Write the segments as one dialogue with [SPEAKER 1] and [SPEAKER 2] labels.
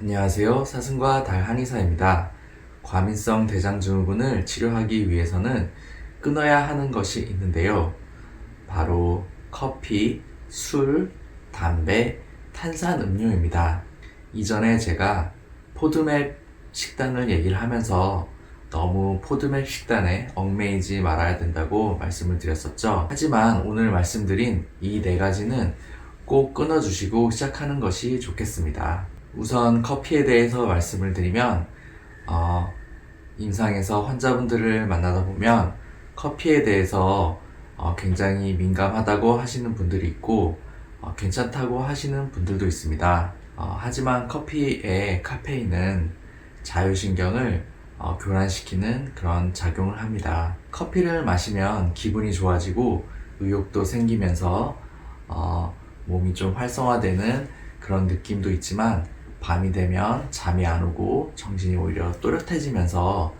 [SPEAKER 1] 안녕하세요. 사슴과 달 한의사입니다. 과민성 대장증후군을 치료하기 위해서는 끊어야 하는 것이 있는데요. 바로 커피, 술, 담배, 탄산 음료입니다. 이전에 제가 포드맵 식단을 얘기를 하면서 너무 포드맵 식단에 얽매이지 말아야 된다고 말씀을 드렸었죠. 하지만 오늘 말씀드린 이 네 가지는 꼭 끊어주시고 시작하는 것이 좋겠습니다. 우선 커피에 대해서 말씀을 드리면, 어, 임상에서 환자분들을 만나다 보면 커피에 대해서 어, 굉장히 민감하다고 하시는 분들이 있고, 어, 괜찮다고 하시는 분들도 있습니다. 어, 하지만 커피의 카페인은 자율신경을 어, 교란시키는 그런 작용을 합니다. 커피를 마시면 기분이 좋아지고 의욕도 생기면서 어, 몸이 좀 활성화되는 그런 느낌도 있지만 밤이 되면 잠이 안 오고 정신이 오히려 또렷해지면서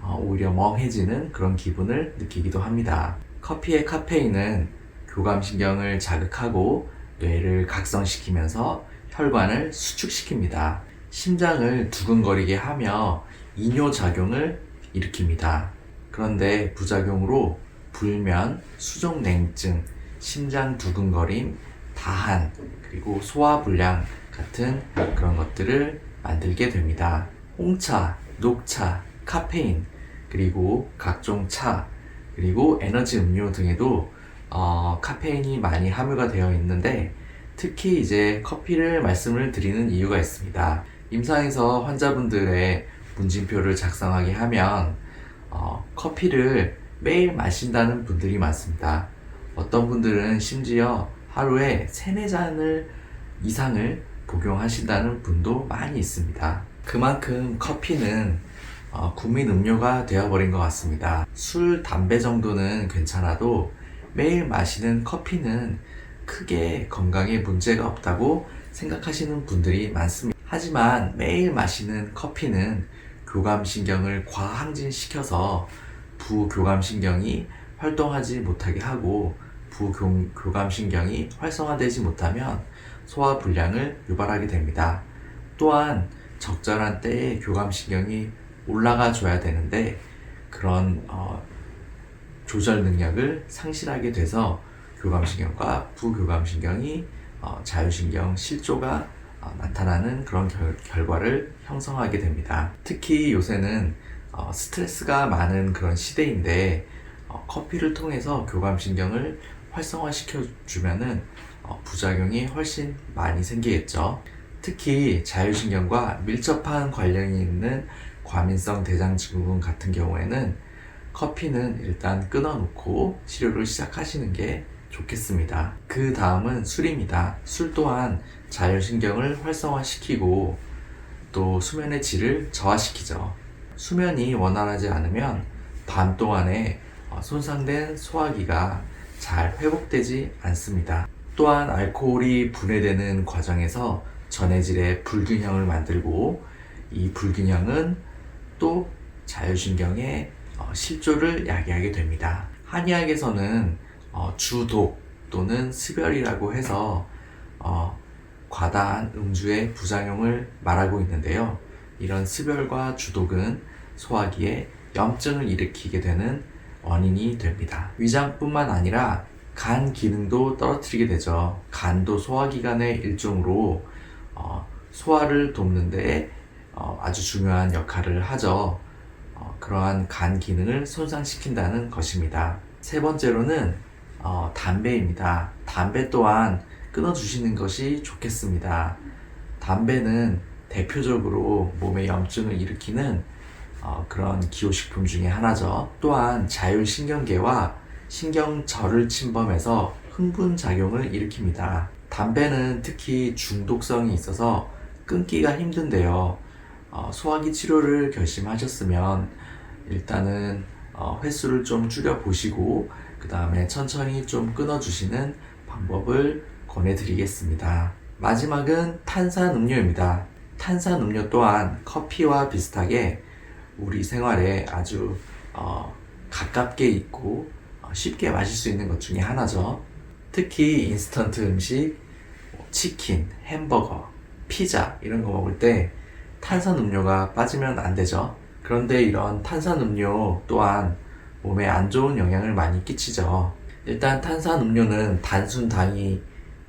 [SPEAKER 1] 어, 오히려 멍해지는 그런 기분을 느끼기도 합니다. 커피의 카페인은 교감신경을 자극하고 뇌를 각성시키면서 혈관을 수축시킵니다. 심장을 두근거리게 하며 이뇨작용을 일으킵니다. 그런데 부작용으로 불면, 수족냉증, 심장 두근거림, 다한, 그리고 소화불량 같은 그런 것들을 만들게 됩니다. 홍차, 녹차, 카페인, 그리고 각종 차, 그리고 에너지 음료 등에도 어, 카페인이 많이 함유가 되어 있는데 특히 이제 커피를 말씀을 드리는 이유가 있습니다. 임상에서 환자분들의 문진표를 작성하게 하면 어, 커피를 매일 마신다는 분들이 많습니다. 어떤 분들은 심지어 하루에 3, 4잔을 이상을 복용하신다는 분도 많이 있습니다. 그만큼 커피는 어, 국민 음료가 되어버린 것 같습니다. 술, 담배 정도는 괜찮아도 매일 마시는 커피는 크게 건강에 문제가 없다고 생각하시는 분들이 많습니다. 하지만 매일 마시는 커피는 교감신경을 과항진시켜서 부교감신경이 활동하지 못하게 하고 부교감신경이 활성화되지 못하면 소화 불량을 유발하게 됩니다. 또한 적절한 때에 교감신경이 올라가 줘야 되는데 그런 어, 조절 능력을 상실하게 돼서 교감신경과 부교감신경이 어, 자율신경 실조가 어, 나타나는 그런 결, 과를 형성하게 됩니다. 특히 요새는 어, 스트레스가 많은 그런 시대인데 어, 커피를 통해서 교감신경을 활성화시켜 주면은 어, 부작용이 훨씬 많이 생기겠죠. 특히 자율신경과 밀접한 관련이 있는 과민성 대장증후군 같은 경우에는 커피는 일단 끊어놓고 치료를 시작하시는 게 좋겠습니다. 그 다음은 술입니다. 술 또한 자율신경을 활성화시키고 또 수면의 질을 저하시키죠. 수면이 원활하지 않으면 밤 동안에 어, 손상된 소화기가 잘 회복되지 않습니다. 또한 알코올이 분해되는 과정에서 전해질의 불균형을 만들고 이 불균형은 또 자율신경의 어, 실조를 야기하게 됩니다. 한의학에서는 어, 주독 또는 습열이라고 해서 어, 과다한 음주의 부작용을 말하고 있는데요. 이런 습열과 주독은 소화기에 염증을 일으키게 되는 원인이 됩니다. 위장뿐만 아니라 간 기능도 떨어뜨리게 되죠. 간도 소화기관의 일종으로 어, 소화를 돕는 데 어, 아주 중요한 역할을 하죠. 어, 그러한 간 기능을 손상시킨다는 것입니다. 세 번째로는 어, 담배입니다. 담배 또한 끊어주시는 것이 좋겠습니다. 담배는 대표적으로 몸에 염증을 일으키는 어, 그런 기호식품 중에 하나죠. 또한 자율신경계와 신경절을 침범해서 흥분작용을 일으킵니다. 담배는 특히 중독성이 있어서 끊기가 힘든데요. 어, 소화기 치료를 결심하셨으면 일단은 어, 횟수를 좀 줄여 보시고 그 다음에 천천히 좀 끊어주시는 방법을 권해드리겠습니다. 마지막은 탄산 음료입니다. 탄산 음료 또한 커피와 비슷하게 우리 생활에 아주 어, 가깝게 있고 어, 쉽게 마실 수 있는 것 중에 하나죠. 특히 인스턴트 음식, 뭐 치킨, 햄버거, 피자 이런 거 먹을 때 탄산 음료가 빠지면 안 되죠. 그런데 이런 탄산 음료 또한 몸에 안 좋은 영향을 많이 끼치죠. 일단 탄산 음료는 단순 당이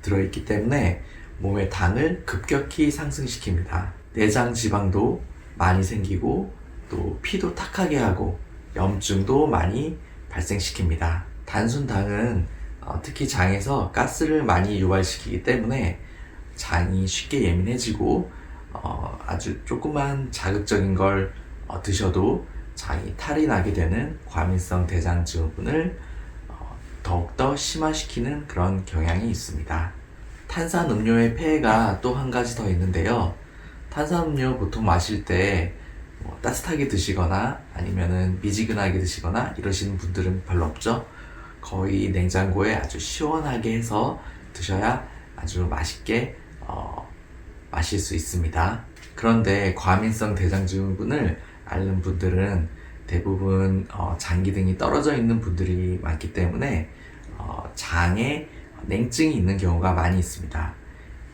[SPEAKER 1] 들어있기 때문에 몸의 당을 급격히 상승시킵니다. 내장 지방도 많이 생기고 또 피도 탁하게 하고 염증도 많이 발생시킵니다. 단순 당은 어, 특히 장에서 가스를 많이 유발시키기 때문에 장이 쉽게 예민해지고 어, 아주 조그만 자극적인 걸 어, 드셔도 장이 탈이 나게 되는 과민성 대장 증후군을 어, 더욱더 심화시키는 그런 경향이 있습니다. 탄산 음료의 폐해가 또 한 가지 더 있는데요. 탄산 음료 보통 마실 때 뭐 따뜻하게 드시거나 아니면은 미지근하게 드시거나 이러시는 분들은 별로 없죠. 거의 냉장고에 아주 시원하게 해서 드셔야 아주 맛있게 어, 마실 수 있습니다. 그런데 과민성 대장증후군을 앓는 분들은 대부분 어, 장기 등이 떨어져 있는 분들이 많기 때문에 어, 장에 냉증이 있는 경우가 많이 있습니다.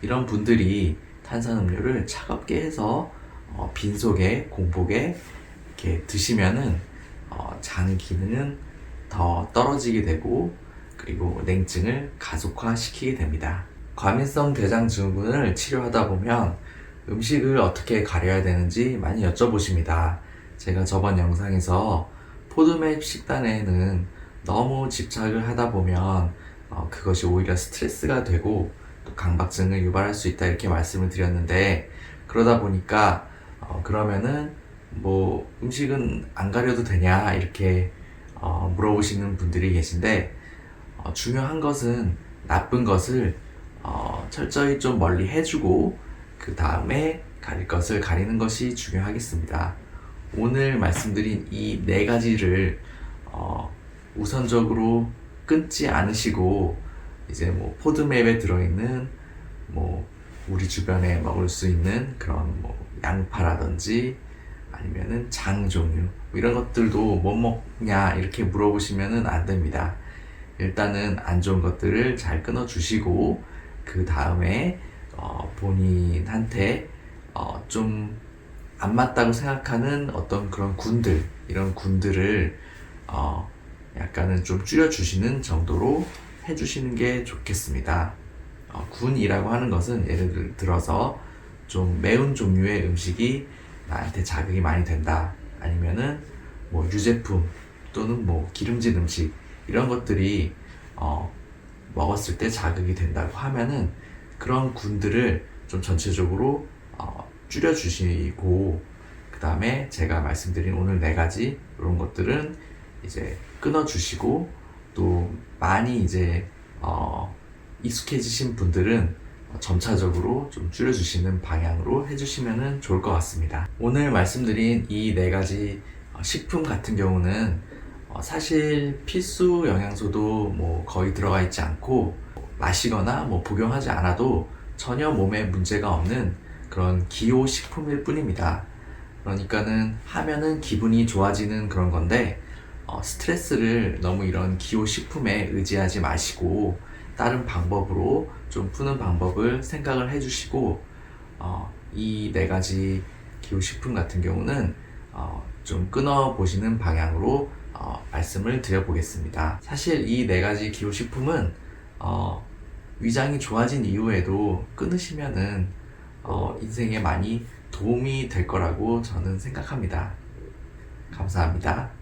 [SPEAKER 1] 이런 분들이 탄산음료를 차갑게 해서 어, 빈속에 공복에 이렇게 드시면은 어, 장 기능은 더 떨어지게 되고 그리고 냉증을 가속화시키게 됩니다. 과민성 대장 증후군을 치료하다 보면 음식을 어떻게 가려야 되는지 많이 여쭤보십니다. 제가 저번 영상에서 포드맵 식단에는 너무 집착을 하다 보면 어, 그것이 오히려 스트레스가 되고 또 강박증을 유발할 수 있다 이렇게 말씀을 드렸는데 그러다 보니까 어, 그러면은 뭐 음식은 안 가려도 되냐 이렇게 어, 물어보시는 분들이 계신데 어, 중요한 것은 나쁜 것을 어, 철저히 좀 멀리 해주고 그 다음에 가릴 것을 가리는 것이 중요하겠습니다. 오늘 말씀드린 이 네 가지를 어, 우선적으로 끊지 않으시고 이제 뭐 포드맵에 들어있는 뭐 우리 주변에 먹을 수 있는 그런 뭐 양파라든지 아니면은 장 종류 뭐 이런 것들도 뭐 먹냐 이렇게 물어보시면은 안 됩니다. 일단은 안 좋은 것들을 잘 끊어 주시고 그 다음에 어, 본인한테 어, 좀 안 맞다고 생각하는 어떤 그런 군들 이런 군들을 어, 약간은 좀 줄여 주시는 정도로 해주시는 게 좋겠습니다. 어, 군이라고 하는 것은 예를 들어서 좀 매운 종류의 음식이 나한테 자극이 많이 된다. 아니면은 뭐 유제품 또는 뭐 기름진 음식 이런 것들이 어, 먹었을 때 자극이 된다고 하면은 그런 군들을 좀 전체적으로 어, 줄여주시고 그 다음에 제가 말씀드린 오늘 네 가지 이런 것들은 이제 끊어주시고 또 많이 이제 어, 익숙해지신 분들은 점차적으로 좀 줄여주시는 방향으로 해주시면 좋을 것 같습니다. 오늘 말씀드린 이 네 가지 어, 식품 같은 경우는 어, 사실 필수 영양소도 뭐 거의 들어가 있지 않고 마시거나 뭐 복용하지 않아도 전혀 몸에 문제가 없는 그런 기호 식품일 뿐입니다. 그러니까는 하면은 기분이 좋아지는 그런 건데 어, 스트레스를 너무 이런 기호 식품에 의지하지 마시고 다른 방법으로 좀 푸는 방법을 생각을 해주시고 어, 이 네 가지 기호 식품 같은 경우는 어, 좀 끊어 보시는 방향으로 어, 말씀을 드려보겠습니다. 사실 이 네 가지 기호 식품은 어, 위장이 좋아진 이후에도 끊으시면은 어, 인생에 많이 도움이 될 거라고 저는 생각합니다. 감사합니다.